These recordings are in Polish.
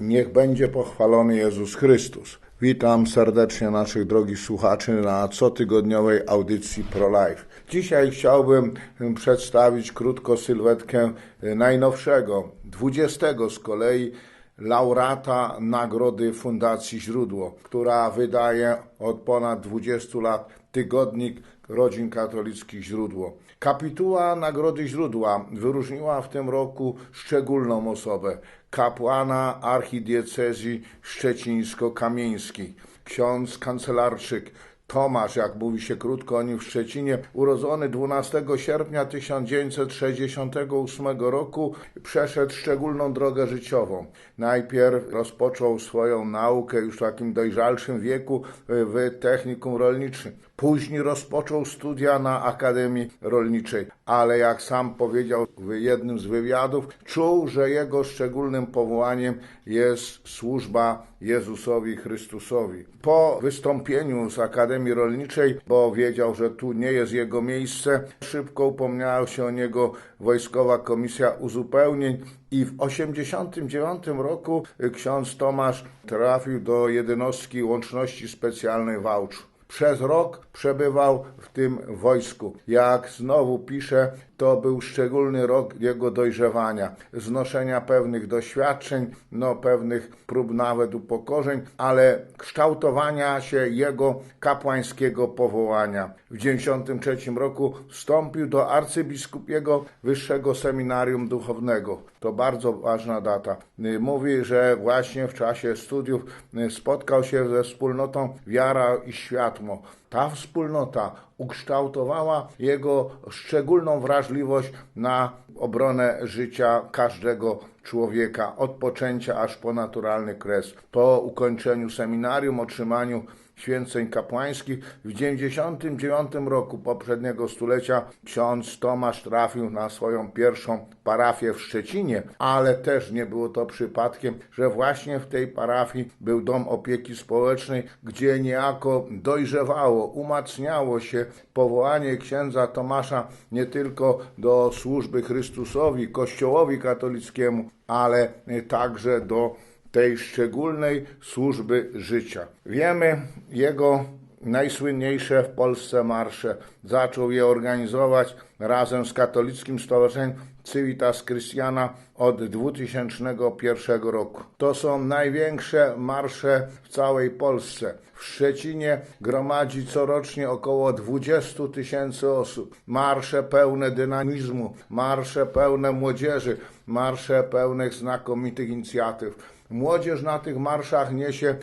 Niech będzie pochwalony Jezus Chrystus. Witam serdecznie naszych drogich słuchaczy na cotygodniowej audycji ProLife. Dzisiaj chciałbym przedstawić krótko sylwetkę najnowszego, 20 z kolei laureata Nagrody Fundacji Źródło, która wydaje od ponad 20 lat tygodnik Rodzin Katolickich Źródło. Kapituła Nagrody Źródła wyróżniła w tym roku szczególną osobę, kapłana archidiecezji szczecińsko-kamieńskiej, ksiądz kancelarczyk Tomasz, jak mówi się krótko o nim w Szczecinie, urodzony 12 sierpnia 1968 roku, przeszedł szczególną drogę życiową. Najpierw rozpoczął swoją naukę już w takim dojrzalszym wieku w technikum rolniczym. Później rozpoczął studia na Akademii Rolniczej, ale jak sam powiedział w jednym z wywiadów, czuł, że jego szczególnym powołaniem jest służba Jezusowi Chrystusowi. Po wystąpieniu z Akademii Rolniczej, bo wiedział, że tu nie jest jego miejsce, szybko upomniała się o niego Wojskowa Komisja Uzupełnień i w 1989 roku ksiądz Tomasz trafił do jednostki łączności specjalnej Wałczu. Przez rok przebywał w tym wojsku. Jak znowu pisze, to był szczególny rok jego dojrzewania, znoszenia pewnych doświadczeń, no pewnych prób nawet upokorzeń, ale kształtowania się jego kapłańskiego powołania. W 1993 roku wstąpił do arcybiskupiego Wyższego Seminarium Duchownego. To bardzo ważna data. Mówi, że właśnie w czasie studiów spotkał się ze wspólnotą Wiara i Światło. Ta wspólnota ukształtowała jego szczególną wrażliwość na obronę życia każdego człowieka, od poczęcia aż po naturalny kres. Po ukończeniu seminarium, otrzymaniu święceń kapłańskich w 99 roku poprzedniego stulecia ksiądz Tomasz trafił na swoją pierwszą parafię w Szczecinie, ale też nie było to przypadkiem, że właśnie w tej parafii był dom opieki społecznej, gdzie niejako dojrzewało, umacniało się powołanie księdza Tomasza nie tylko do służby Chrystusowi, Kościołowi katolickiemu, ale także do tej szczególnej służby życia. Wiemy jego najsłynniejsze w Polsce marsze. Zaczął je organizować razem z katolickim stowarzyszeniem Civitas Christiana od 2001 roku. To są największe marsze w całej Polsce. W Szczecinie gromadzi corocznie około 20 tysięcy osób. Marsze pełne dynamizmu, marsze pełne młodzieży, marsze pełnych znakomitych inicjatyw. Młodzież na tych marszach niesie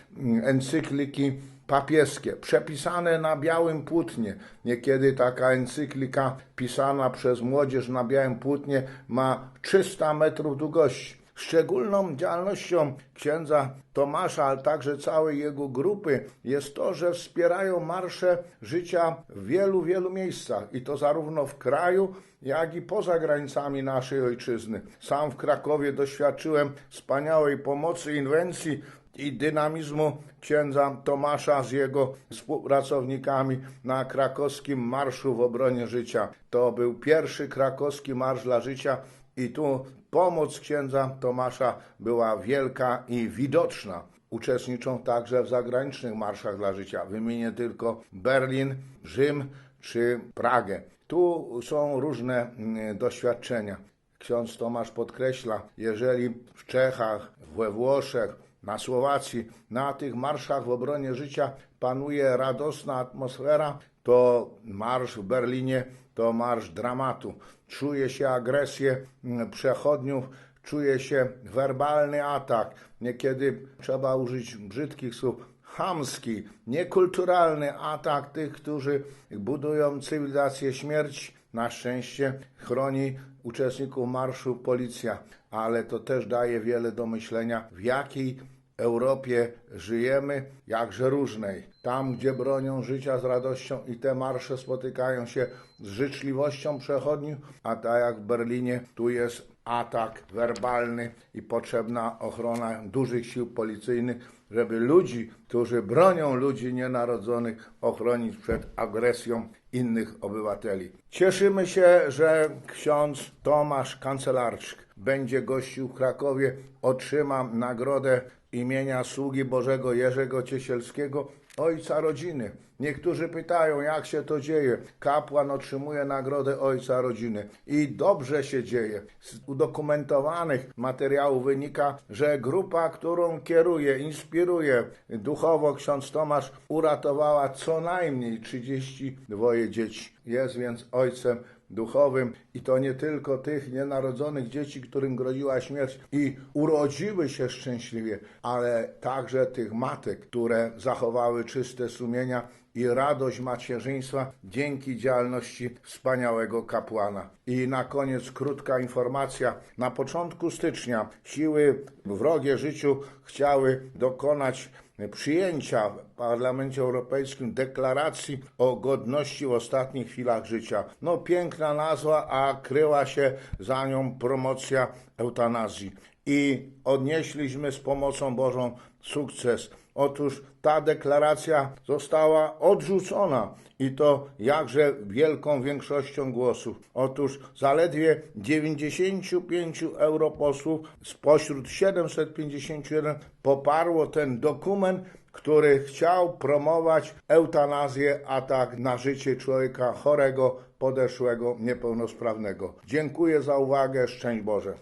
encykliki papieskie, przepisane na białym płótnie. Niekiedy taka encyklika pisana przez młodzież na białym płótnie ma 300 metrów długości. Szczególną działalnością księdza Tomasza, ale także całej jego grupy jest to, że wspierają marsze życia w wielu, wielu miejscach i to zarówno w kraju, jak i poza granicami naszej ojczyzny. Sam w Krakowie doświadczyłem wspaniałej pomocy, inwencji i dynamizmu księdza Tomasza z jego współpracownikami na krakowskim Marszu w obronie życia. To był pierwszy krakowski Marsz dla Życia i tu pomoc księdza Tomasza była wielka i widoczna. Uczestniczą także w zagranicznych marszach dla życia. Wymienię tylko Berlin, Rzym czy Pragę. Tu są różne doświadczenia. Ksiądz Tomasz podkreśla, jeżeli w Czechach, we Włoszech, na Słowacji, na tych marszach w obronie życia panuje radosna atmosfera, to marsz w Berlinie to marsz dramatu. Czuje się agresję przechodniów, czuje się werbalny atak. Niekiedy trzeba użyć brzydkich słów. Chamski, niekulturalny atak tych, którzy budują cywilizację śmierci. Na szczęście chroni uczestników marszu policja, ale to też daje wiele do myślenia, w jakiej Europie żyjemy, jakże różnej. Tam, gdzie bronią życia z radością i te marsze spotykają się z życzliwością przechodniów, a tak jak w Berlinie, tu jest atak werbalny i potrzebna ochrona dużych sił policyjnych, żeby ludzi, którzy bronią ludzi nienarodzonych, ochronić przed agresją innych obywateli. Cieszymy się, że ksiądz Tomasz Kancelarczyk będzie gościł w Krakowie, otrzyma nagrodę imienia sługi Bożego Jerzego Ciesielskiego, ojca rodziny. Niektórzy pytają, jak się to dzieje. Kapłan otrzymuje nagrodę ojca rodziny. I dobrze się dzieje. Z udokumentowanych materiałów wynika, że grupa, którą kieruje, inspiruje duchowo ksiądz Tomasz, uratowała co najmniej 32 dzieci. Jest więc ojcem duchowym. I to nie tylko tych nienarodzonych dzieci, którym groziła śmierć i urodziły się szczęśliwie, ale także tych matek, które zachowały czyste sumienia i radość macierzyństwa dzięki działalności wspaniałego kapłana. I na koniec krótka informacja. Na początku stycznia siły wrogie życiu chciały dokonać przyjęcia w Parlamencie Europejskim deklaracji o godności w ostatnich chwilach życia. No piękna nazwa, a kryła się za nią promocja eutanazji. I odnieśliśmy z pomocą Bożą sukces. Otóż ta deklaracja została odrzucona i to jakże wielką większością głosów. Otóż zaledwie 95 europosłów spośród 751 poparło ten dokument, który chciał promować eutanazję, atak na życie człowieka chorego, podeszłego, niepełnosprawnego. Dziękuję za uwagę, szczęść Boże.